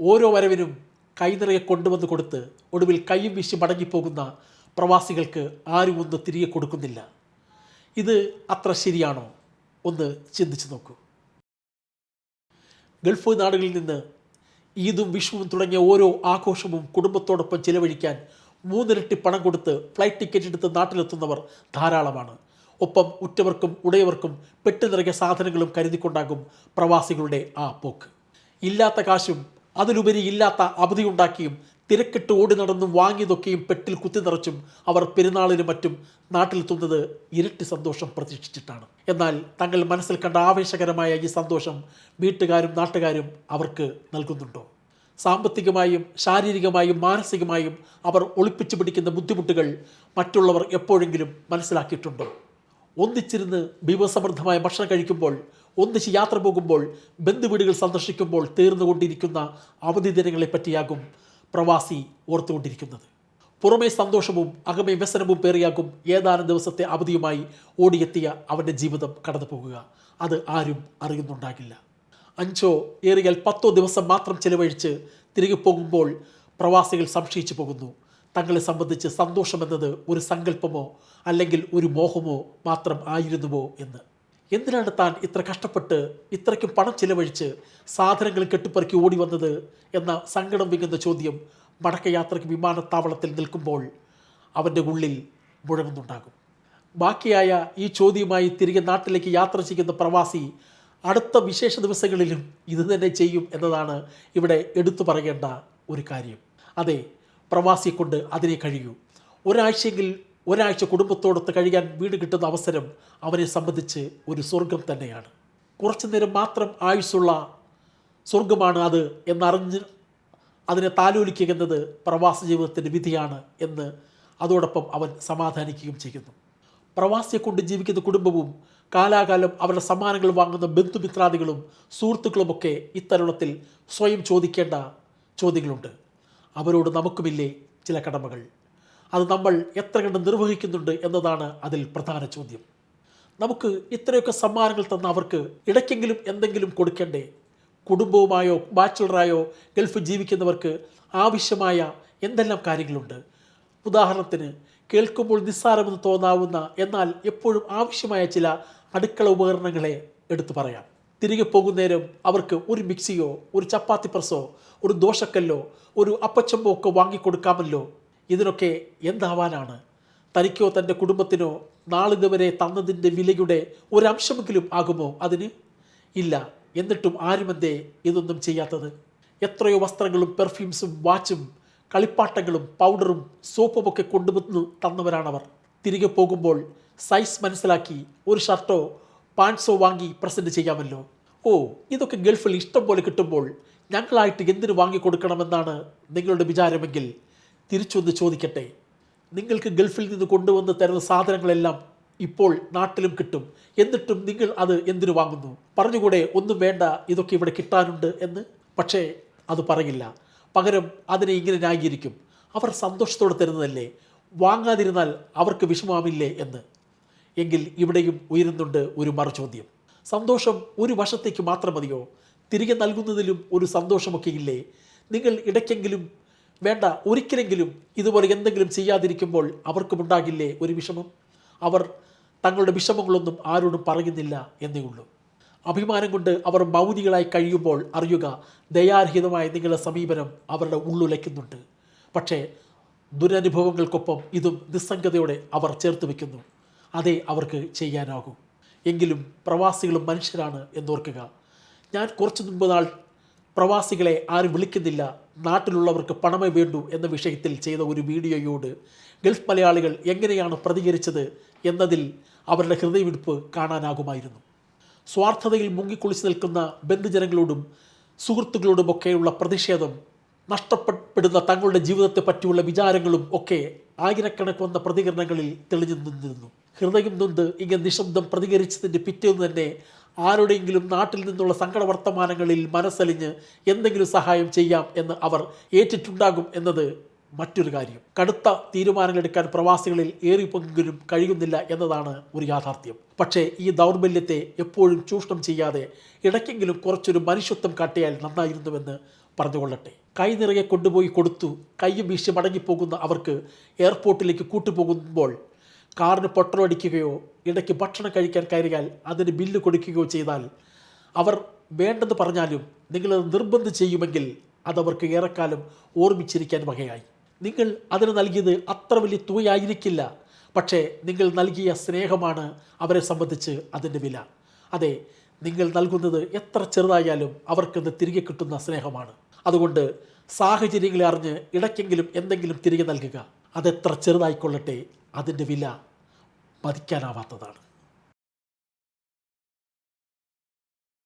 ഓരോ വരവിനും കൈനിറയെ കൊണ്ടുവന്ന് കൊടുത്ത് ഒടുവിൽ കൈയും വീശി മടങ്ങിപ്പോകുന്ന പ്രവാസികൾക്ക് ആരും ഒന്ന് തിരികെ കൊടുക്കുന്നില്ല. ഇത് അത്ര ശരിയാണോ? ഒന്ന് ചിന്തിച്ചു നോക്കൂ. ഗൾഫ് നാടുകളിൽ നിന്ന് ഈദും വിഷുവും തുടങ്ങിയ ഓരോ ആഘോഷവും കുടുംബത്തോടൊപ്പം ചിലവഴിക്കാൻ മൂന്നിരട്ടി പണം കൊടുത്ത് ഫ്ലൈറ്റ് ടിക്കറ്റ് എടുത്ത് നാട്ടിലെത്തുന്നവർ ധാരാളമാണ്. ഒപ്പം ഉറ്റവർക്കും ഉടയവർക്കും പെട്ടു സാധനങ്ങളും കരുതിക്കൊണ്ടാകും പ്രവാസികളുടെ ആ പോക്ക്. ഇല്ലാത്ത കാശും അതിലുപരി ഇല്ലാത്ത അവധിയുണ്ടാക്കിയും തിരക്കിട്ട് ഓടി നടന്നും വാങ്ങിയതൊക്കെയും പെട്ടിൽ കുത്തി നിറച്ചും അവർ പെരുന്നാളിനും മറ്റും നാട്ടിലെത്തുന്നത് ഇരട്ടി സന്തോഷം പ്രതീക്ഷിച്ചിട്ടാണ്. എന്നാൽ തങ്ങൾ മനസ്സിൽ കണ്ട ആവേശകരമായ ഈ സന്തോഷം വീട്ടുകാരും നാട്ടുകാരും അവർക്ക് നൽകുന്നുണ്ടോ? സാമ്പത്തികമായും ശാരീരികമായും മാനസികമായും അവർ ഒളിപ്പിച്ചു പിടിക്കുന്ന ബുദ്ധിമുട്ടുകൾ മറ്റുള്ളവർ എപ്പോഴെങ്കിലും മനസ്സിലാക്കിയിട്ടുണ്ടോ? ഒന്നിച്ചിരുന്ന് വിഭവസമൃദ്ധമായ ഭക്ഷണം കഴിക്കുമ്പോൾ ഒന്നിച്ച് യാത്ര പോകുമ്പോൾ ബന്ധുവീടുകൾ സന്ദർശിക്കുമ്പോൾ തീർന്നുകൊണ്ടിരിക്കുന്ന അവധി ദിനങ്ങളെപ്പറ്റിയാകും പ്രവാസി ഓർത്തുകൊണ്ടിരിക്കുന്നത്. പുറമേ സന്തോഷവും അകമേ വ്യസനവും പേറിയാകും ഏതാനും ദിവസത്തെ അവധിയുമായി ഓടിയെത്തിയ അവന്റെ ജീവിതം കടന്നു പോകുക അത് ആരും അറിയുന്നുണ്ടാകില്ല. അഞ്ചോ ഏറിയാൽ പത്തോ ദിവസം മാത്രം ചിലവഴിച്ച് തിരികെ പോകുമ്പോൾ പ്രവാസികൾ സംശയിച്ചു പോകുന്നു. തങ്ങളെ സംബന്ധിച്ച് സന്തോഷമെന്നത് ഒരു സങ്കല്പമോ അല്ലെങ്കിൽ ഒരു മോഹമോ മാത്രം ആയിരുന്നുവോ എന്ന്. എന്തിനാണ് താൻ ഇത്ര കഷ്ടപ്പെട്ട് ഇത്രയ്ക്കും പണം ചിലവഴിച്ച് സാധനങ്ങൾ കെട്ടിപ്പറക്കി ഓടി വന്നത് എന്ന സങ്കടം വിങ്ങുന്ന ചോദ്യം മടക്കയാത്രയ്ക്ക് വിമാനത്താവളത്തിൽ നിൽക്കുമ്പോൾ അവന്റെ ഉള്ളിൽ മുഴങ്ങുന്നുണ്ടാകും. ബാക്കിയായ ഈ ചോദ്യവുമായി തിരികെ നാട്ടിലേക്ക് യാത്ര ചെയ്യുന്ന പ്രവാസി അടുത്ത വിശേഷ ദിവസങ്ങളിലും ഇത് തന്നെ ചെയ്യും എന്നതാണ് ഇവിടെ എടുത്തു പറയേണ്ട ഒരു കാര്യം. അതെ പ്രവാസിയെ കൊണ്ട് അതിനെ കഴിയൂ. ഒരാഴ്ചയെങ്കിൽ ഒരാഴ്ച കുടുംബത്തോടൊത്ത് കഴിയാൻ വീട് കിട്ടുന്ന അവസരം അവനെ സംബന്ധിച്ച് ഒരു സ്വർഗം തന്നെയാണ്. കുറച്ചു നേരം മാത്രം ആയുസ്സുള്ള സ്വർഗമാണ് അത് എന്നറിഞ്ഞ് അതിനെ താലോലിക്കുക എന്നത് പ്രവാസ ജീവിതത്തിന്റെ വിധിയാണ് എന്ന് അതോടൊപ്പം അവൻ സമാധാനിക്കുകയും ചെയ്യുന്നു. പ്രവാസിയെ കൊണ്ട് ജീവിക്കുന്ന കുടുംബവും കാലാകാലം അവരുടെ സമ്മാനങ്ങൾ വാങ്ങുന്ന ബന്ധുമിത്രാദികളും സുഹൃത്തുക്കളുമൊക്കെ ഇത്തരുണത്തിൽ സ്വയം ചോദിക്കേണ്ട ചോദ്യങ്ങളുണ്ട്. അവരോട് നമുക്കുമില്ലേ ചില കടമകൾ? അത് നമ്മൾ എത്ര കണ്ട് നിർവഹിക്കുന്നുണ്ട് എന്നതാണ് അതിൽ പ്രധാന ചോദ്യം. നമുക്ക് ഇത്രയൊക്കെ സമ്മാനങ്ങൾ തന്ന അവർക്ക് ഇടയ്ക്കെങ്കിലും എന്തെങ്കിലും കൊടുക്കണ്ടേ? കുടുംബവുമായോ ബാച്ചിലറായോ ഗൾഫ് ജീവിക്കുന്നവർക്ക് ആവശ്യമായ എന്തെല്ലാം കാര്യങ്ങളുണ്ട്? ഉദാഹരണത്തിന് കേൾക്കുമ്പോൾ നിസ്സാരമെന്ന് തോന്നാവുന്ന എന്നാൽ എപ്പോഴും ആവശ്യമായ ചില അടുക്കള ഉപകരണങ്ങളെ എടുത്തു പറയാം. തിരികെ പോകുന്നേരം അവർക്ക് ഒരു മിക്സിയോ ഒരു ചപ്പാത്തി പ്രസോ ഒരു ദോശക്കല്ലോ ഒരു അപ്പച്ചമ്പോ ഒക്കെ വാങ്ങിക്കൊടുക്കാമല്ലോ ഇതിനൊക്കെ എന്താവാനാണ്? തനിക്കോ തന്റെ കുടുംബത്തിനോ നാളിതുവരെ തന്നതിന്റെ വിലയുടെ ഒരംശമെങ്കിലും ആകുമോ അതിന്? ഇല്ല. എന്നിട്ടും ആരുമെന്തേ ഇതൊന്നും ചെയ്യാത്തത്? എത്രയോ വസ്ത്രങ്ങളും പെർഫ്യൂംസും വാച്ചും കളിപ്പാട്ടങ്ങളും പൗഡറും സോപ്പുമൊക്കെ കൊണ്ടുവന്ന് തന്നവരാണവർ. തിരികെ പോകുമ്പോൾ സൈസ് മനസ്സിലാക്കി ഒരു ഷർട്ടോ പാൻസോ വാങ്ങി പ്രസന്റ് ചെയ്യാമല്ലോ. ഓ ഇതൊക്കെ ഗൾഫിൽ ഇഷ്ടം പോലെ കിട്ടുമ്പോൾ ഞങ്ങളായിട്ട് എന്തിനു വാങ്ങിക്കൊടുക്കണമെന്നാണ് നിങ്ങളുടെ വിചാരമെങ്കിൽ തിരിച്ചൊന്ന് ചോദിക്കട്ടെ? നിങ്ങൾക്ക് ഗൾഫിൽ നിന്ന് കൊണ്ടുവന്ന് തരുന്ന സാധനങ്ങളെല്ലാം ഇപ്പോൾ നാട്ടിലും കിട്ടും. എന്നിട്ടും നിങ്ങൾ അത് എന്തിനു വാങ്ങുന്നു? പറഞ്ഞുകൂടെ ഒന്നും വേണ്ട ഇതൊക്കെ ഇവിടെ കിട്ടാനുണ്ട് എന്ന്? പക്ഷേ അത് പറയില്ല. പകരം അതിനെ ഇങ്ങനെ ന്യായീകരിക്കും. അവർ സന്തോഷത്തോടെ തരുന്നതല്ലേ? വാങ്ങാതിരുന്നാൽ അവർക്ക് വിഷമാവില്ലേ എന്ന്? എങ്കിൽ ഇവിടെയും ഉയരുന്നുണ്ട് ഒരു മറുചോദ്യം. സന്തോഷം ഒരു വശത്തേക്ക് മാത്രം മതിയോ? തിരികെ നൽകുന്നതിലും ഒരു സന്തോഷമൊക്കെ ഇല്ലേ? നിങ്ങൾ ഇടയ്ക്കെങ്കിലും വേണ്ട ഒരിക്കലെങ്കിലും ഇതുപോലെ എന്തെങ്കിലും ചെയ്യാതിരിക്കുമ്പോൾ അവർക്കും ഉണ്ടാകില്ലേ ഒരു വിഷമം? അവർ തങ്ങളുടെ വിഷമങ്ങളൊന്നും ആരോടും പറയുന്നില്ല എന്നേ ഉള്ളൂ. അഭിമാനം കൊണ്ട് അവർ മൗനികളായി കഴിയുമ്പോൾ അറിയുക ദയാരഹിതമായ നിങ്ങളുടെ സമീപനം അവരുടെ ഉള്ളുലയ്ക്കുന്നുണ്ട്. പക്ഷേ ദുരനുഭവങ്ങൾക്കൊപ്പം ഇതും നിസ്സംഗതയോടെ അവർ ചേർത്ത് വയ്ക്കുന്നു. അതേ അവർക്ക് ചെയ്യാനാകൂ. എങ്കിലും പ്രവാസികളും മനുഷ്യരാണ് എന്നോർക്കുക. ഞാൻ കുറച്ച് മുമ്പ് നാൾ പ്രവാസികളെ ആരും വിളിക്കുന്നില്ല നാട്ടിലുള്ളവർക്ക് പണമേ വേണ്ടൂ എന്ന വിഷയത്തിൽ ചെയ്ത ഒരു വീഡിയോയോട് ഗൾഫ് മലയാളികൾ എങ്ങനെയാണ് പ്രതികരിച്ചത് എന്നതിൽ അവരുടെ ഹൃദയമിടിപ്പ് കാണാനാകുമായിരുന്നു. സ്വാർത്ഥതയിൽ മുങ്ങിക്കുളിച്ച് നിൽക്കുന്ന ബന്ധുജനങ്ങളോടും സുഹൃത്തുക്കളോടുമൊക്കെയുള്ള പ്രതിഷേധം നഷ്ടപ്പെടുന്ന തങ്ങളുടെ ജീവിതത്തെ പറ്റിയുള്ള വിചാരങ്ങളും ഒക്കെ ആയിരക്കണക്ക് വന്ന പ്രതികരണങ്ങളിൽ തെളിഞ്ഞു നിന്നിരുന്നു. ഹൃദയം നൊന്ത് ഇങ്ങനെ നിശബ്ദം പ്രതികരിച്ചതിന്റെ പിറ്റേന്ന് തന്നെ ആരുടെയെങ്കിലും നാട്ടിൽ നിന്നുള്ള സങ്കട വർത്തമാനങ്ങളിൽ മനസ്സലിഞ്ഞ് എന്തെങ്കിലും സഹായം ചെയ്യാം എന്ന് അവർ ഏറ്റിട്ടുണ്ടാകും എന്നത് മറ്റൊരു കാര്യം. കടുത്ത തീരുമാനങ്ങൾ എടുക്കാൻ പ്രവാസികളിൽ ഏറി കഴിയുന്നില്ല എന്നതാണ് ഒരു യാഥാർത്ഥ്യം. പക്ഷേ ഈ ദൗർബല്യത്തെ എപ്പോഴും ചൂഷണം ചെയ്യാതെ ഇടയ്ക്കെങ്കിലും കുറച്ചൊരു മനുഷ്യത്വം കാട്ടിയാൽ നന്നായിരുന്നുവെന്ന് പറഞ്ഞുകൊള്ളട്ടെ. കൈ നിറയെ കൊണ്ടുപോയി കൊടുത്തു കൈ വീശി മടങ്ങിപ്പോകുന്ന അവർക്ക് എയർപോർട്ടിലേക്ക് കൂട്ടുപോകുമ്പോൾ കാറിന് പെട്രോൾ അടിക്കുകയോ ഇടയ്ക്ക് ഭക്ഷണം കഴിക്കാൻ കയറിയാൽ അതിന് ബില്ല് കൊടുക്കുകയോ ചെയ്താൽ അവർ വേണ്ടെന്ന് പറഞ്ഞാലും നിങ്ങളത് നിർബന്ധം ചെയ്യുമെങ്കിൽ അതവർക്ക് ഏറെക്കാലം ഓർമ്മിച്ചിരിക്കാൻ വകയായി. നിങ്ങൾ അതിന് നൽകിയത് അത്ര വലിയ തുകയായിരിക്കില്ല. പക്ഷേ നിങ്ങൾ നൽകിയ സ്നേഹമാണ് അവരെ സംബന്ധിച്ച് അതിന്റെ വില. അതെ നിങ്ങൾ നൽകുന്നത് എത്ര ചെറുതായാലും അവർക്കത് തിരികെ കിട്ടുന്ന സ്നേഹമാണ്. അതുകൊണ്ട് സാഹചര്യങ്ങളെ അറിഞ്ഞ് ഇടയ്ക്കെങ്കിലും എന്തെങ്കിലും തിരികെ നൽകുക. അതെത്ര ചെറുതായിക്കൊള്ളട്ടെ അതിന്റെ വില മതിക്കാനാവാത്തതാണ്